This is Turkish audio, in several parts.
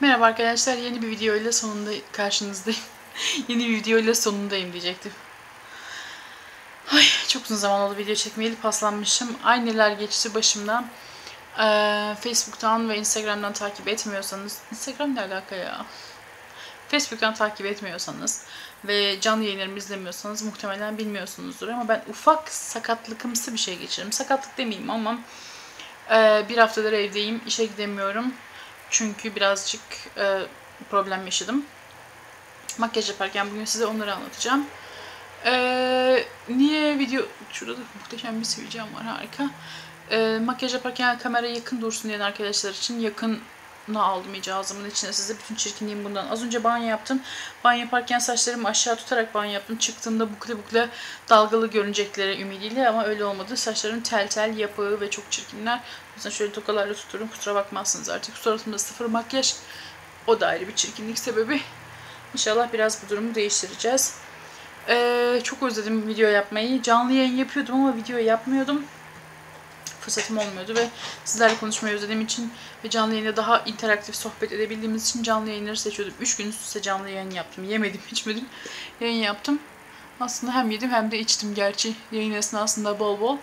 Merhaba arkadaşlar, yeni bir video ile sonunda karşınızdayım. yeni bir video ile sonundayım diyecektim. Ay, çok uzun zaman oldu video çekmeyeli paslanmışım. Aynılar geçti başımdan. Ee, Facebook'tan ve Instagram'dan takip etmiyorsanız... Instagram ne alaka ya? Facebook'tan takip etmiyorsanız ve canlı yayınlarımı izlemiyorsanız muhtemelen bilmiyorsunuzdur ama ben ufak sakatlıkımsı bir şey geçirdim. Sakatlık demeyeyim ama e, bir haftadır evdeyim, işe gidemiyorum çünkü birazcık e, problem yaşadım. Makyaj yaparken bugün size onları anlatacağım. E, niye video... Şurada da muhteşem bir sivilcem var harika. E, makyaj yaparken kamera yakın dursun diyen arkadaşlar için yakın aldım iyice ağzımın içine size bütün çirkinliğim bundan. Az önce banyo yaptım. Banyo yaparken saçlarımı aşağı tutarak banyo yaptım. Çıktığımda bukle bukle dalgalı görünecekleri ümidiyle ama öyle olmadı. Saçlarım tel tel yapığı ve çok çirkinler. Yüzden şöyle tokalarla tuturum. Kusura bakmazsınız artık. Suratımda sıfır makyaj. O da ayrı bir çirkinlik sebebi. İnşallah biraz bu durumu değiştireceğiz. Ee, çok özledim video yapmayı. Canlı yayın yapıyordum ama video yapmıyordum fırsatım olmuyordu ve sizlerle konuşmayı özlediğim için ve canlı yayında daha interaktif sohbet edebildiğimiz için canlı yayınları seçiyordum. 3 gün üst üste canlı yayın yaptım. Yemedim, içmedim. Yayın yaptım. Aslında hem yedim hem de içtim gerçi yayın esnasında bol bol.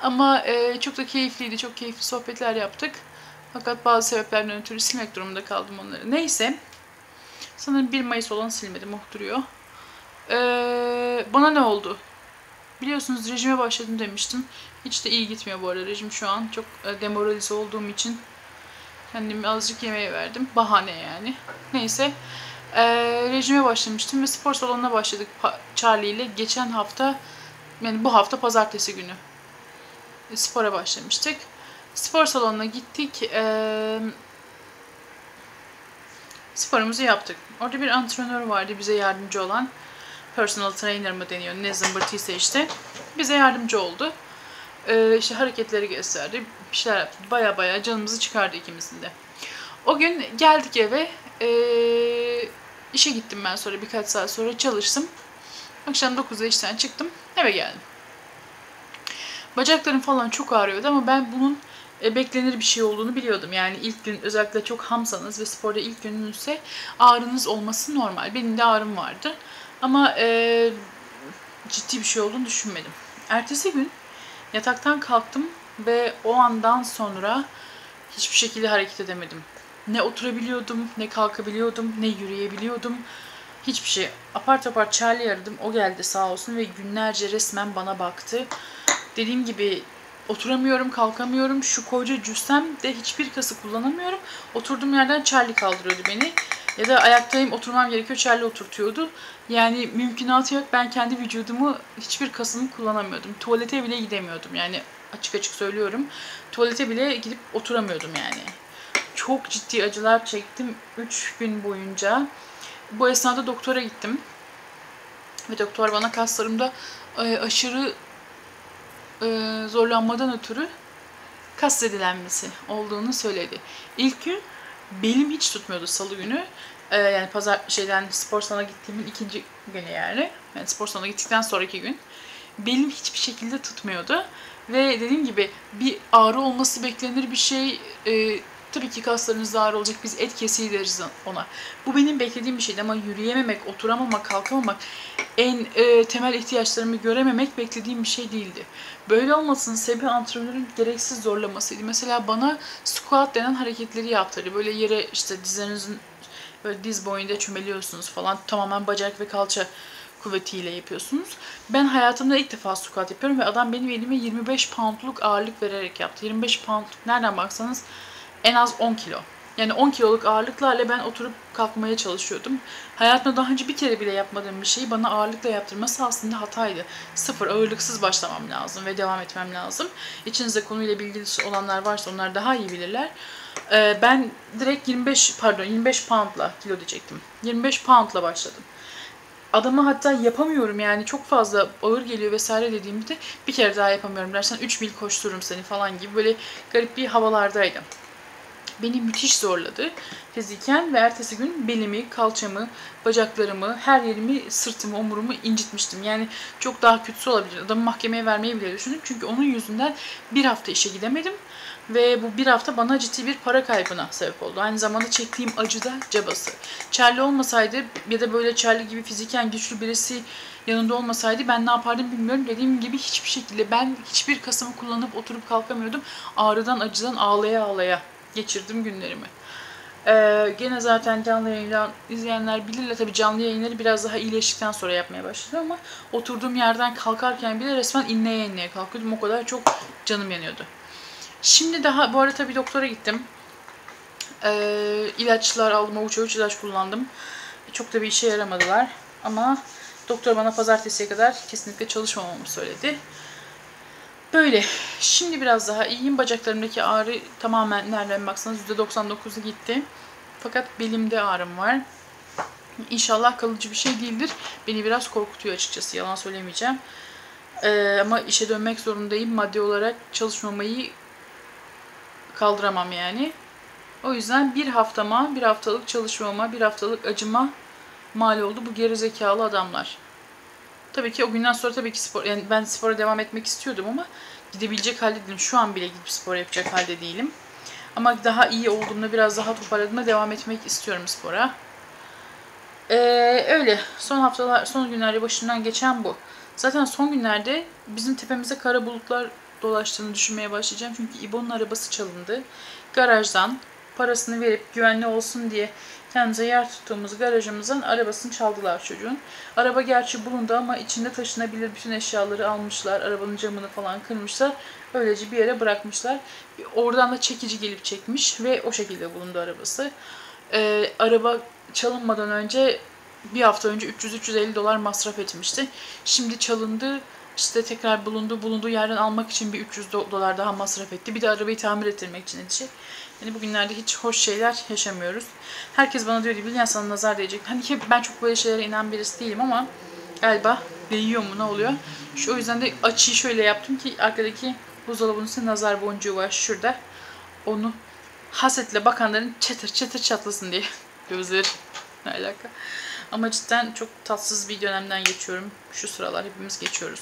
Ama e, çok da keyifliydi. Çok keyifli sohbetler yaptık. Fakat bazı sebeplerden ötürü silmek durumunda kaldım onları. Neyse. Sanırım 1 Mayıs olan silmedim. Oh duruyor. Ee, bana ne oldu? Biliyorsunuz rejime başladım demiştim. Hiç de iyi gitmiyor bu arada rejim şu an. Çok e, demoralize olduğum için kendimi azıcık yemeğe verdim. Bahane yani. Neyse. Ee, rejime başlamıştım ve spor salonuna başladık Charlie ile. Geçen hafta, yani bu hafta pazartesi günü spora başlamıştık. Spor salonuna gittik. Ee, sporumuzu yaptık. Orada bir antrenör vardı bize yardımcı olan personal trainer mı deniyor ne zımbırtıysa işte bize yardımcı oldu. Ee, işte hareketleri gösterdi. Bir şeyler yaptı. Baya baya canımızı çıkardı ikimizin de. O gün geldik eve. Ee, işe gittim ben sonra birkaç saat sonra çalıştım. Akşam 9'da işten çıktım. Eve geldim. Bacaklarım falan çok ağrıyordu ama ben bunun e, beklenir bir şey olduğunu biliyordum. Yani ilk gün özellikle çok hamsanız ve sporda ilk gününüzse ağrınız olması normal. Benim de ağrım vardı. Ama e, ciddi bir şey olduğunu düşünmedim. Ertesi gün yataktan kalktım ve o andan sonra hiçbir şekilde hareket edemedim. Ne oturabiliyordum, ne kalkabiliyordum, ne yürüyebiliyordum. Hiçbir şey. Apar topar Charlie aradım. O geldi sağ olsun ve günlerce resmen bana baktı. Dediğim gibi oturamıyorum, kalkamıyorum. Şu koca cüssem de hiçbir kası kullanamıyorum. Oturduğum yerden Charlie kaldırıyordu beni. Ya da ayaktayım oturmam gerekiyor Charlie oturtuyordu. Yani mümkünatı yok. Ben kendi vücudumu hiçbir kasımı kullanamıyordum. Tuvalete bile gidemiyordum. Yani açık açık söylüyorum. Tuvalete bile gidip oturamıyordum yani. Çok ciddi acılar çektim 3 gün boyunca. Bu esnada doktora gittim. Ve doktor bana kaslarımda aşırı zorlanmadan ötürü kas zedilenmesi olduğunu söyledi. İlk gün belim hiç tutmuyordu salı günü. Ee, yani pazar şeyden spor salona gittiğimin ikinci günü yani. Yani spor salona gittikten sonraki gün. Belim hiçbir şekilde tutmuyordu. Ve dediğim gibi bir ağrı olması beklenir bir şey. E, tabii ki kaslarınız ağrı olacak. Biz et kesiği deriz ona. Bu benim beklediğim bir şeydi ama yürüyememek, oturamamak, kalkamamak, en e, temel ihtiyaçlarımı görememek beklediğim bir şey değildi. Böyle olmasının sebebi antrenörün gereksiz zorlamasıydı. Mesela bana squat denen hareketleri yaptırdı. Böyle yere işte dizlerinizin böyle diz boyunda çömeliyorsunuz falan. Tamamen bacak ve kalça kuvvetiyle yapıyorsunuz. Ben hayatımda ilk defa squat yapıyorum ve adam benim elime 25 poundluk ağırlık vererek yaptı. 25 pound nereden baksanız en az 10 kilo. Yani 10 kiloluk ağırlıklarla ben oturup kalkmaya çalışıyordum. Hayatımda daha önce bir kere bile yapmadığım bir şeyi bana ağırlıkla yaptırması aslında hataydı. Sıfır ağırlıksız başlamam lazım ve devam etmem lazım. İçinizde konuyla bilgili olanlar varsa onlar daha iyi bilirler. Ee, ben direkt 25 pardon 25 poundla kilo diyecektim. 25 poundla başladım. Adama hatta yapamıyorum yani çok fazla ağır geliyor vesaire dediğimde bir kere daha yapamıyorum dersen 3 mil koştururum seni falan gibi böyle garip bir havalardaydım beni müthiş zorladı fiziken ve ertesi gün belimi, kalçamı, bacaklarımı, her yerimi, sırtımı, omurumu incitmiştim. Yani çok daha kötüsü olabilir. Adamı mahkemeye vermeyi bile düşündüm. Çünkü onun yüzünden bir hafta işe gidemedim. Ve bu bir hafta bana ciddi bir para kaybına sebep oldu. Aynı zamanda çektiğim acı da cabası. Charlie olmasaydı ya da böyle Charlie gibi fiziken güçlü birisi yanında olmasaydı ben ne yapardım bilmiyorum. Dediğim gibi hiçbir şekilde ben hiçbir kasımı kullanıp oturup kalkamıyordum. Ağrıdan acıdan ağlaya ağlaya geçirdim günlerimi. Ee, gene zaten canlı yayından izleyenler bilirler. Tabii canlı yayınları biraz daha iyileştikten sonra yapmaya başladım ama oturduğum yerden kalkarken bile resmen inleye inleye kalkıyordum. O kadar çok canım yanıyordu. Şimdi daha bu arada tabii doktora gittim. Ee, ilaçlar aldım, avuç avuç ilaç kullandım. Çok da bir işe yaramadılar. Ama doktor bana pazartesiye kadar kesinlikle çalışmamamı söyledi. Böyle. Şimdi biraz daha iyiyim. Bacaklarımdaki ağrı tamamen nereden baksanız %99'u gitti. Fakat belimde ağrım var. İnşallah kalıcı bir şey değildir. Beni biraz korkutuyor açıkçası. Yalan söylemeyeceğim. Ee, ama işe dönmek zorundayım. Maddi olarak çalışmamayı kaldıramam yani. O yüzden bir haftama, bir haftalık çalışmama, bir haftalık acıma mal oldu bu gerizekalı adamlar. Tabii ki o günden sonra tabii ki spor, yani ben spora devam etmek istiyordum ama gidebilecek halde değilim. Şu an bile gidip spor yapacak halde değilim. Ama daha iyi olduğumda, biraz daha toparladığımda devam etmek istiyorum spora. Ee, öyle. Son haftalar, son günlerde başından geçen bu. Zaten son günlerde bizim tepemize kara bulutlar dolaştığını düşünmeye başlayacağım. Çünkü İbo'nun arabası çalındı. Garajdan parasını verip güvenli olsun diye kendimize yer tuttuğumuz garajımızın arabasını çaldılar çocuğun. Araba gerçi bulundu ama içinde taşınabilir bütün eşyaları almışlar. Arabanın camını falan kırmışlar. Öylece bir yere bırakmışlar. Oradan da çekici gelip çekmiş ve o şekilde bulundu arabası. Ee, araba çalınmadan önce bir hafta önce 300-350 dolar masraf etmişti. Şimdi çalındı işte tekrar bulunduğu bulunduğu yerden almak için bir 300 dolar daha masraf etti. Bir de arabayı tamir ettirmek için edecek. Yani bugünlerde hiç hoş şeyler yaşamıyoruz. Herkes bana diyor ki Bilgen sana nazar değecek. Hani ki ben çok böyle şeylere inen birisi değilim ama galiba değiyor mu ne oluyor. Şu o yüzden de açıyı şöyle yaptım ki arkadaki buzdolabının üstünde nazar boncuğu var şurada. Onu hasetle bakanların çatır çatır çatlasın diye. Gözleri ne alaka. Ama cidden çok tatsız bir dönemden geçiyorum. Şu sıralar hepimiz geçiyoruz.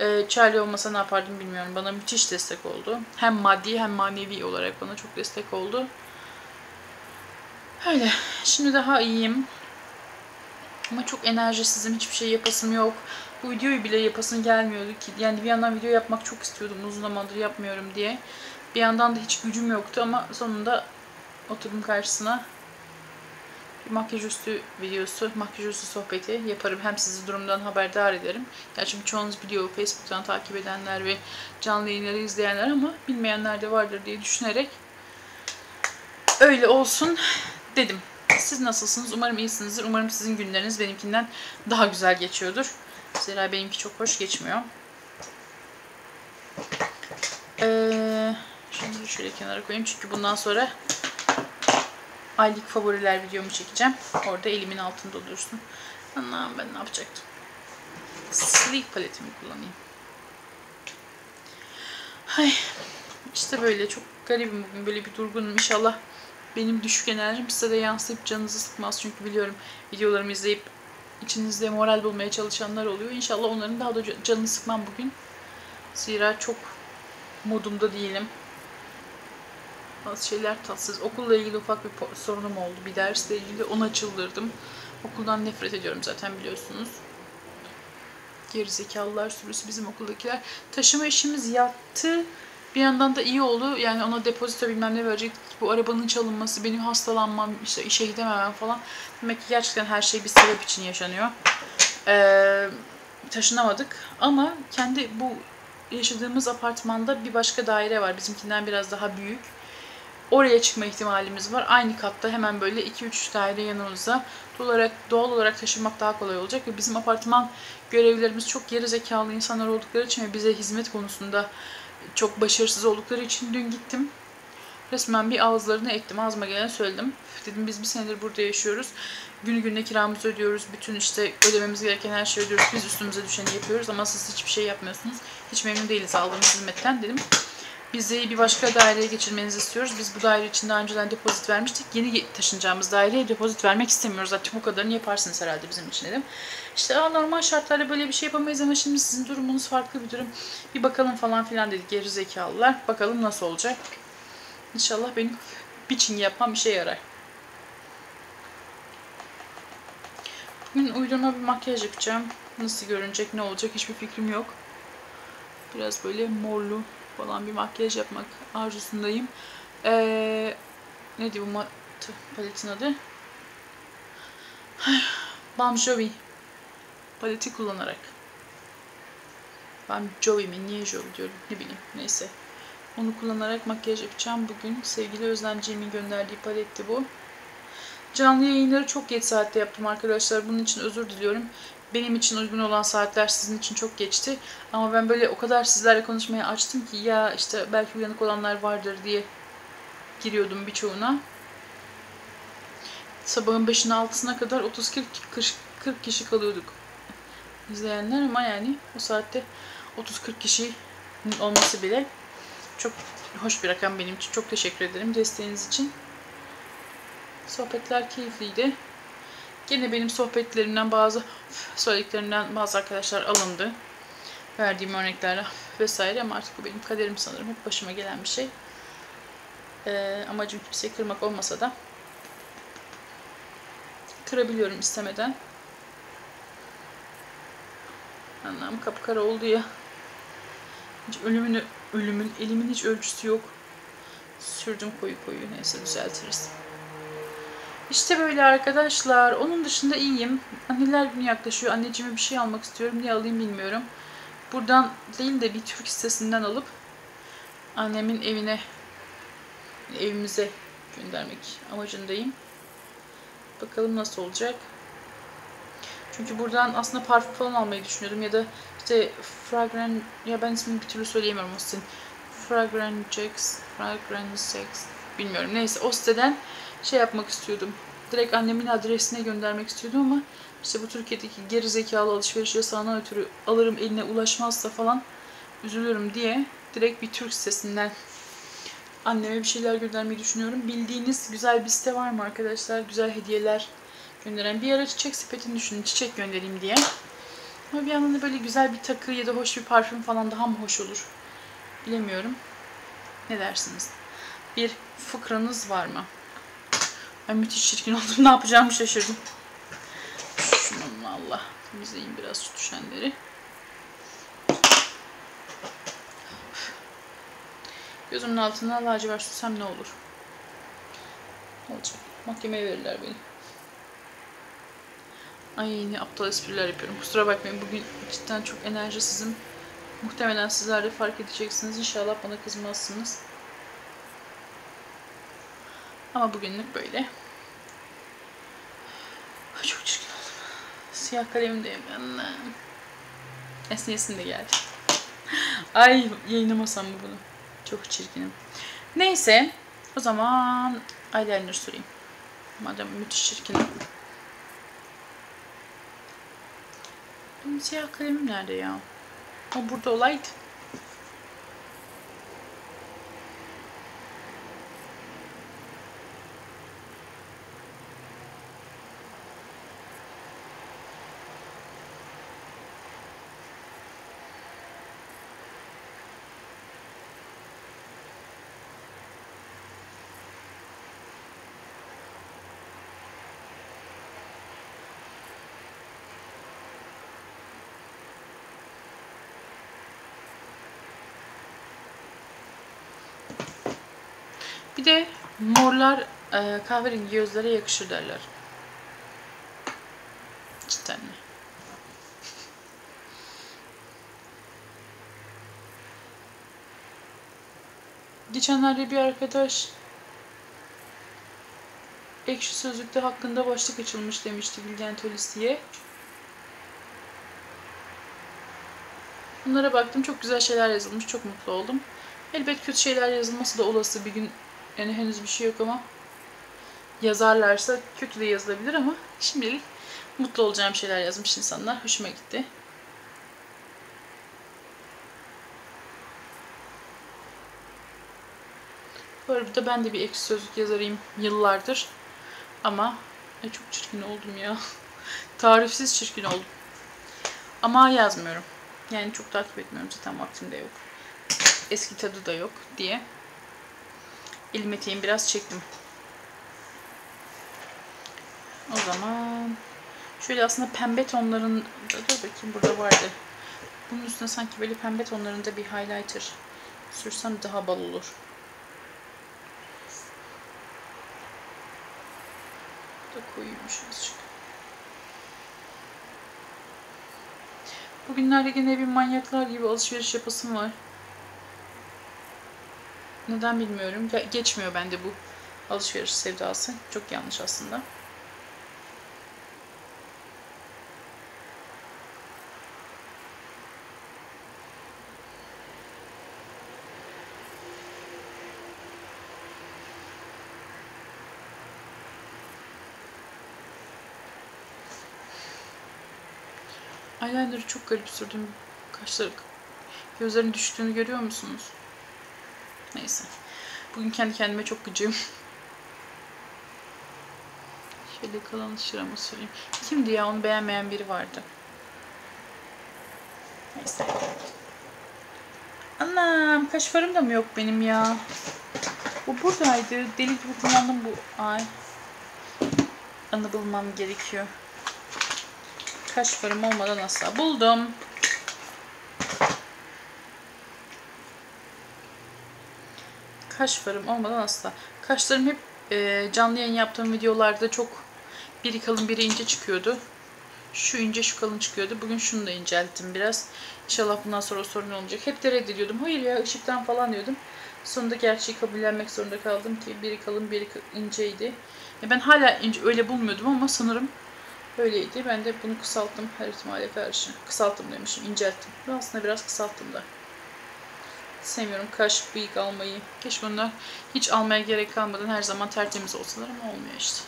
Ee, Charlie olmasa ne yapardım bilmiyorum. Bana müthiş destek oldu. Hem maddi hem manevi olarak bana çok destek oldu. Öyle. Şimdi daha iyiyim. Ama çok enerjisizim. Hiçbir şey yapasım yok. Bu videoyu bile yapasım gelmiyordu ki. Yani bir yandan video yapmak çok istiyordum. Uzun zamandır yapmıyorum diye. Bir yandan da hiç gücüm yoktu ama sonunda oturdum karşısına makyaj üstü videosu, makyaj üstü sohbeti yaparım. Hem sizi durumdan haberdar ederim. Gerçi çoğunuz biliyor Facebook'tan takip edenler ve canlı yayınları izleyenler ama bilmeyenler de vardır diye düşünerek öyle olsun dedim. Siz nasılsınız? Umarım iyisinizdir. Umarım sizin günleriniz benimkinden daha güzel geçiyordur. Zira benimki çok hoş geçmiyor. Ee, şimdi şöyle kenara koyayım çünkü bundan sonra aylık favoriler videomu çekeceğim. Orada elimin altında dursun. Anam ben ne yapacaktım? Sleek paletimi kullanayım. Hay. İşte böyle çok garibim bugün. Böyle bir durgunum. İnşallah benim düşük enerjim size de yansıyıp canınızı sıkmaz. Çünkü biliyorum videolarımı izleyip içinizde moral bulmaya çalışanlar oluyor. İnşallah onların daha da canını sıkmam bugün. Zira çok modumda değilim. Bazı şeyler tatsız. Okulla ilgili ufak bir sorunum oldu. Bir dersle ilgili ona çıldırdım. Okuldan nefret ediyorum zaten biliyorsunuz. Gerizekalılar sürüsü bizim okuldakiler. Taşıma işimiz yattı. Bir yandan da iyi oldu. Yani ona depozito bilmem ne verecek. Bu arabanın çalınması, benim hastalanmam, işte işe gidememem falan. Demek ki gerçekten her şey bir sebep için yaşanıyor. Ee, taşınamadık. Ama kendi bu yaşadığımız apartmanda bir başka daire var. Bizimkinden biraz daha büyük. Oraya çıkma ihtimalimiz var. Aynı katta hemen böyle 2-3 daire yanımızda. Doğal olarak, doğal olarak taşınmak daha kolay olacak. Ve bizim apartman görevlilerimiz çok geri zekalı insanlar oldukları için ve bize hizmet konusunda çok başarısız oldukları için dün gittim. Resmen bir ağızlarını ettim. Ağzıma gelen söyledim. Dedim biz bir senedir burada yaşıyoruz. Günü gününe kiramızı ödüyoruz. Bütün işte ödememiz gereken her şeyi ödüyoruz. Biz üstümüze düşeni yapıyoruz ama siz hiçbir şey yapmıyorsunuz. Hiç memnun değiliz aldığımız hizmetten dedim bizi bir başka daireye geçirmenizi istiyoruz. Biz bu daire için daha önceden depozit vermiştik. Yeni taşınacağımız daireye depozit vermek istemiyoruz. Artık bu kadarını yaparsınız herhalde bizim için dedim. İşte normal şartlarda böyle bir şey yapamayız ama şimdi sizin durumunuz farklı bir durum. Bir bakalım falan filan dedik geri zekalılar. Bakalım nasıl olacak. İnşallah benim biçim yapmam işe yarar. Bugün uydurma bir makyaj yapacağım. Nasıl görünecek, ne olacak hiçbir fikrim yok. Biraz böyle morlu falan bir makyaj yapmak arzusundayım. Ee, neydi bu mat paletin adı? Balm Jovi paleti kullanarak. Ben Jovi mi? Niye Jovi diyorum? Ne bileyim. Neyse. Onu kullanarak makyaj yapacağım bugün. Sevgili Özlemciğimin gönderdiği paletti bu. Canlı yayınları çok geç saatte yaptım arkadaşlar. Bunun için özür diliyorum. Benim için uygun olan saatler sizin için çok geçti. Ama ben böyle o kadar sizlerle konuşmaya açtım ki ya işte belki uyanık olanlar vardır diye giriyordum birçoğuna. Sabahın 5'ine 6'sına kadar 30-40 40 kişi kalıyorduk izleyenler ama yani o saatte 30-40 kişi olması bile çok hoş bir rakam benim için. Çok teşekkür ederim desteğiniz için. Sohbetler keyifliydi. Gene benim sohbetlerimden bazı söylediklerimden bazı arkadaşlar alındı. Verdiğim örneklerle vesaire ama artık bu benim kaderim sanırım. Hep başıma gelen bir şey. Ee, amacım kimseyi kırmak olmasa da kırabiliyorum istemeden. Anlam kapkara oldu ya. Hiç ölümün, ölümün, elimin hiç ölçüsü yok. Sürdüm koyu koyu. Neyse düzeltiriz. İşte böyle arkadaşlar. Onun dışında iyiyim. Anneler günü yaklaşıyor. Anneciğime bir şey almak istiyorum. Ne alayım bilmiyorum. Buradan değil de bir Türk sitesinden alıp annemin evine evimize göndermek amacındayım. Bakalım nasıl olacak. Çünkü buradan aslında parfüm falan almayı düşünüyordum ya da işte Fragrant ya ben ismini bir türlü söyleyemiyorum o sitenin. Fragrancex, Fragrancex bilmiyorum. Neyse o siteden şey yapmak istiyordum. Direkt annemin adresine göndermek istiyordum ama işte bu Türkiye'deki geri zekalı alışveriş yasağına ötürü alırım eline ulaşmazsa falan üzülürüm diye direkt bir Türk sitesinden anneme bir şeyler göndermeyi düşünüyorum. Bildiğiniz güzel bir site var mı arkadaşlar? Güzel hediyeler gönderen. Bir ara çiçek sepetini düşünün. Çiçek göndereyim diye. Ama bir yandan da böyle güzel bir takı ya da hoş bir parfüm falan daha mı hoş olur? Bilemiyorum. Ne dersiniz? Bir fıkranız var mı? Ben müthiş çirkin oldum. Ne yapacağımı şaşırdım. Şununla Allah. Temizleyeyim biraz şu düşenleri. Gözümün altına lacivert sürsem ne olur? Olacak. Mahkemeye verirler beni. Ay ne aptal espriler yapıyorum. Kusura bakmayın. Bugün cidden çok enerjisizim. Muhtemelen sizler de fark edeceksiniz. İnşallah bana kızmazsınız. Ama bugünlük böyle. Çok çirkin oldum. Siyah kalemim de Esniyesin de geldi. Ay yayınlamasam mı bunu? Çok çirkinim. Neyse. O zaman eyeliner süreyim. Madem müthiş çirkinim. Benim siyah kalemim nerede ya? O burada olaydı. De morlar e, kahverengi gözlere yakışır derler. Cidden mi? Geçenlerde bir arkadaş Ekşi Sözlük'te hakkında başlık açılmış demişti Bilgen Tolisi'ye. Bunlara baktım. Çok güzel şeyler yazılmış. Çok mutlu oldum. Elbet kötü şeyler yazılması da olası bir gün yani henüz bir şey yok ama yazarlarsa kötü de yazılabilir ama şimdilik mutlu olacağım şeyler yazmış insanlar. Hoşuma gitti. arada ben de bir ekşi sözlük yazarıyım yıllardır. Ama ay çok çirkin oldum ya. Tarifsiz çirkin oldum. Ama yazmıyorum. Yani çok takip etmiyorum zaten vaktim de yok. Eski tadı da yok diye. Elim eteğimi biraz çektim. O zaman şöyle aslında pembe tonların dur bakayım burada vardı. Bunun üstüne sanki böyle pembe tonlarında bir highlighter sürsem daha bal olur. Da koyuymuş azıcık. Bugünlerde yine bir manyaklar gibi alışveriş yapasım var. Neden bilmiyorum. Ge- Geçmiyor bende bu alışveriş sevdası. Çok yanlış aslında. Eyeliner'ı çok garip sürdüm. Kaşları, gözlerin düştüğünü görüyor musunuz? Neyse. Bugün kendi kendime çok gıcığım. Şöyle kalan şuramı süreyim. Kimdi ya onu beğenmeyen biri vardı. Neyse. Anam kaş farım da mı yok benim ya? Bu buradaydı. Deli gibi kullandım bu ay. Anı bulmam gerekiyor. Kaş farım olmadan asla. Buldum. Kaş farım olmadan asla. Kaşlarım hep e, canlı yayın yaptığım videolarda çok biri kalın biri ince çıkıyordu. Şu ince şu kalın çıkıyordu. Bugün şunu da incelttim biraz. İnşallah bundan sonra o sorun olmayacak. Hep de reddediyordum. Hayır ya ışıktan falan diyordum. Sonunda gerçeği kabullenmek zorunda kaldım ki biri kalın biri inceydi. E ben hala ince öyle bulmuyordum ama sanırım öyleydi. Ben de bunu kısalttım her ihtimale karşı. Kısalttım demişim, incelttim. Aslında biraz kısalttım da. Sevmiyorum kaş, bıyık almayı. Keşke onlar hiç almaya gerek kalmadan her zaman tertemiz olsalar ama olmuyor işte.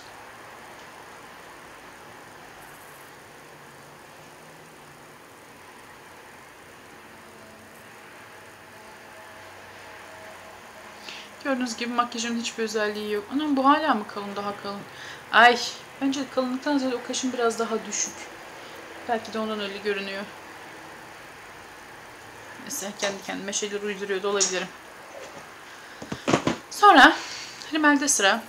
Gördüğünüz gibi makyajın hiçbir özelliği yok. Anam bu hala mı kalın daha kalın? Ay bence kalınlıktan ziyade o kaşın biraz daha düşük. Belki de ondan öyle görünüyor. Neyse kendi kendime şeyler uyduruyor da olabilirim. Sonra rimelde sıra.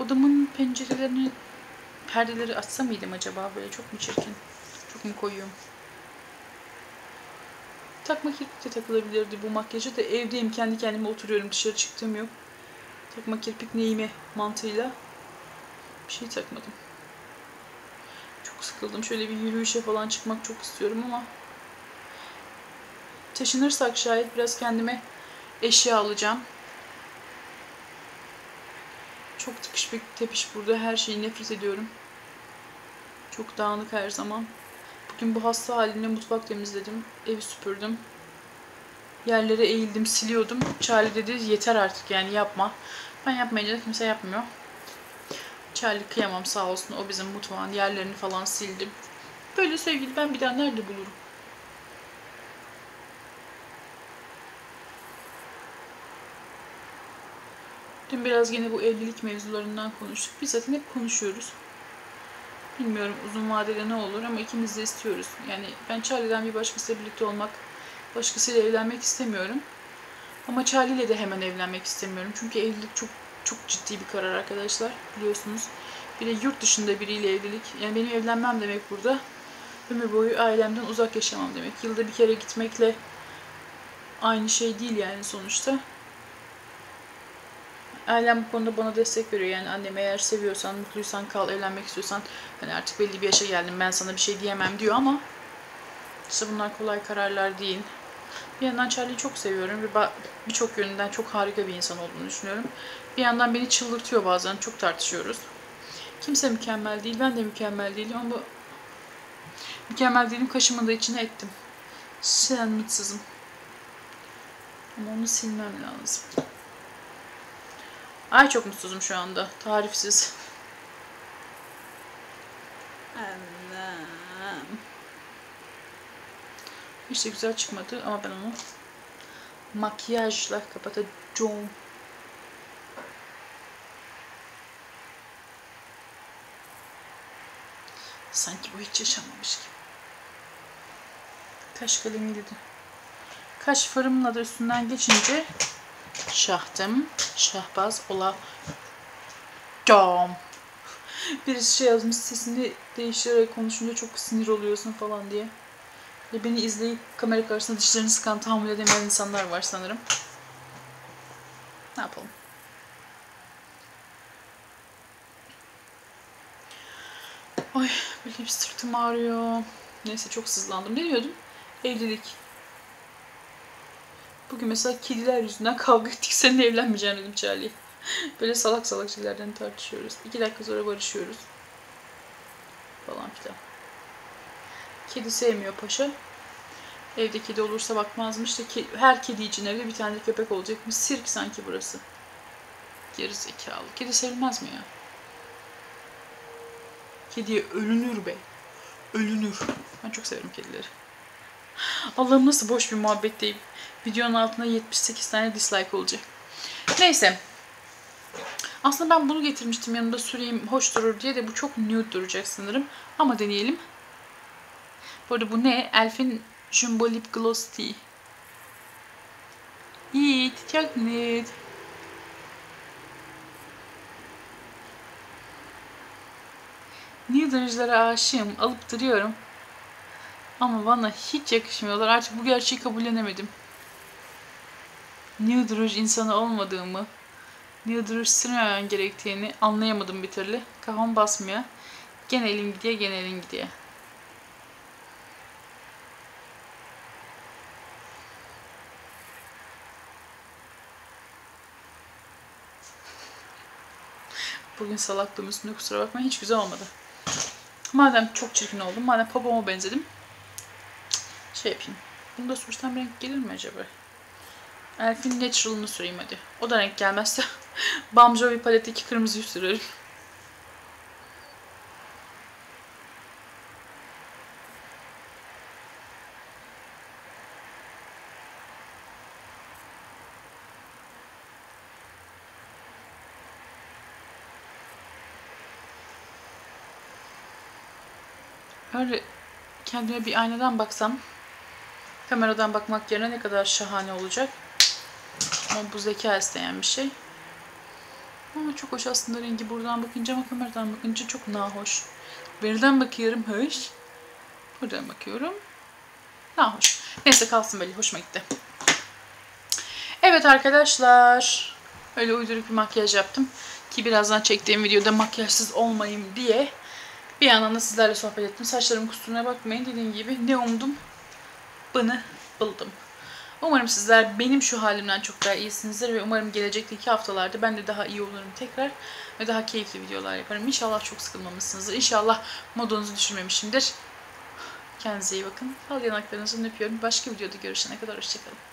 Odamın pencerelerini perdeleri açsa mıydım acaba böyle çok mu çirkin? Çok mu koyuyorum? Takma kirpik de takılabilirdi bu makyajı da evdeyim kendi kendime oturuyorum dışarı çıktığım yok. Takma kirpik neyime mantığıyla bir şey takmadım. Çok sıkıldım. Şöyle bir yürüyüşe falan çıkmak çok istiyorum ama taşınırsak şayet biraz kendime eşya alacağım. Çok tıkış bir tepiş burada. Her şeyi nefret ediyorum. Çok dağınık her zaman. Bugün bu hasta halimle mutfak temizledim. Evi süpürdüm. Yerlere eğildim, siliyordum. Charlie dedi yeter artık yani yapma. Ben yapmayınca da kimse yapmıyor. Charlie kıyamam sağ olsun. O bizim mutfağın yerlerini falan sildim. Böyle sevgili ben bir daha nerede bulurum? Dün biraz yine bu evlilik mevzularından konuştuk. Biz zaten hep konuşuyoruz. Bilmiyorum uzun vadede ne olur ama ikimiz de istiyoruz. Yani ben Charlie'den bir başkasıyla birlikte olmak, başkasıyla evlenmek istemiyorum. Ama Charlie ile de hemen evlenmek istemiyorum. Çünkü evlilik çok çok ciddi bir karar arkadaşlar. Biliyorsunuz. Bir de yurt dışında biriyle evlilik. Yani benim evlenmem demek burada. Ömür boyu ailemden uzak yaşamam demek. Yılda bir kere gitmekle aynı şey değil yani sonuçta. Ailem bu konuda bana destek veriyor. Yani annem eğer seviyorsan, mutluysan kal, evlenmek istiyorsan hani artık belli bir yaşa geldim ben sana bir şey diyemem diyor ama işte bunlar kolay kararlar değil. Bir yandan Charlie'yi çok seviyorum ve birçok yönünden çok harika bir insan olduğunu düşünüyorum. Bir yandan beni çıldırtıyor bazen. Çok tartışıyoruz. Kimse mükemmel değil. Ben de mükemmel değilim ama mükemmel değilim. Kaşımı da içine ettim. Sen mutsuzum. Ama onu silmem lazım. Ay çok mutsuzum şu anda. Tarifsiz. Annem. Hiç de güzel çıkmadı ama ben onu makyajla kapatacağım. Sanki bu hiç yaşanmamış gibi. Kaş kalemi dedi. Kaş farımla da üstünden geçince şahtım, şahbaz ola cam. Birisi şey yazmış sesini değiştirerek konuşunca çok sinir oluyorsun falan diye. Ve beni izleyip kamera karşısında dişlerini sıkan tahammül edemeyen insanlar var sanırım. Ne yapalım? Ay benim sırtım ağrıyor. Neyse çok sızlandım. Ne diyordum? Evlilik. Bugün mesela kediler yüzünden kavga ettik. Seninle evlenmeyeceğim dedim Charlie. Böyle salak salak şeylerden tartışıyoruz. İki dakika sonra barışıyoruz. Falan filan. Kedi sevmiyor paşa. Evde kedi olursa bakmazmış da ki her kedi için evde bir tane de köpek olacakmış. Sirk sanki burası. Geri zekalı. Kedi sevilmez mi ya? Kediye ölünür be. Ölünür. Ben çok severim kedileri. Allah'ım nasıl boş bir muhabbetteyim. Videonun altında 78 tane dislike olacak. Neyse. Aslında ben bunu getirmiştim yanımda süreyim hoş durur diye de bu çok nude duracak sanırım. Ama deneyelim. Bu arada bu ne? Elf'in Jumbo Lip Gloss Tea. İyi, çok nude. Nude aşığım. Alıp duruyorum. Ama bana hiç yakışmıyorlar. Artık bu gerçeği kabullenemedim. Nude Rouge insanı olmadığımı, Nude Rouge sürmemen gerektiğini anlayamadım bir türlü. Kafam basmıyor. Gene elim gidiyor, gene elim gidiyor. Bugün salaklığım üstünde kusura bakmayın. Hiç güzel olmadı. Madem çok çirkin oldum, madem babama benzedim. Şey yapayım. Bunda sürsem renk gelir mi acaba? Elf'in Natural'ını süreyim hadi. O da renk gelmezse Balm Jovi paletteki kırmızıyı sürerim. Öyle kendime bir aynadan baksam kameradan bakmak yerine ne kadar şahane olacak. Ama bu zeka isteyen bir şey. Ama çok hoş aslında rengi buradan bakınca ama kameradan bakınca çok nahoş. Beriden bakıyorum hoş. Buradan bakıyorum. Nahoş. Neyse kalsın böyle hoşuma gitti. Evet arkadaşlar. Öyle uyduruk bir makyaj yaptım. Ki birazdan çektiğim videoda makyajsız olmayayım diye. Bir yandan da sizlerle sohbet ettim. Saçlarım kusuruna bakmayın. Dediğim gibi ne umdum bunu buldum. Umarım sizler benim şu halimden çok daha iyisinizdir ve umarım gelecekteki haftalarda ben de daha iyi olurum tekrar ve daha keyifli videolar yaparım. İnşallah çok sıkılmamışsınızdır. İnşallah modunuzu düşürmemişimdir. Kendinize iyi bakın. Al yanaklarınızı öpüyorum. Başka videoda görüşene kadar hoşçakalın.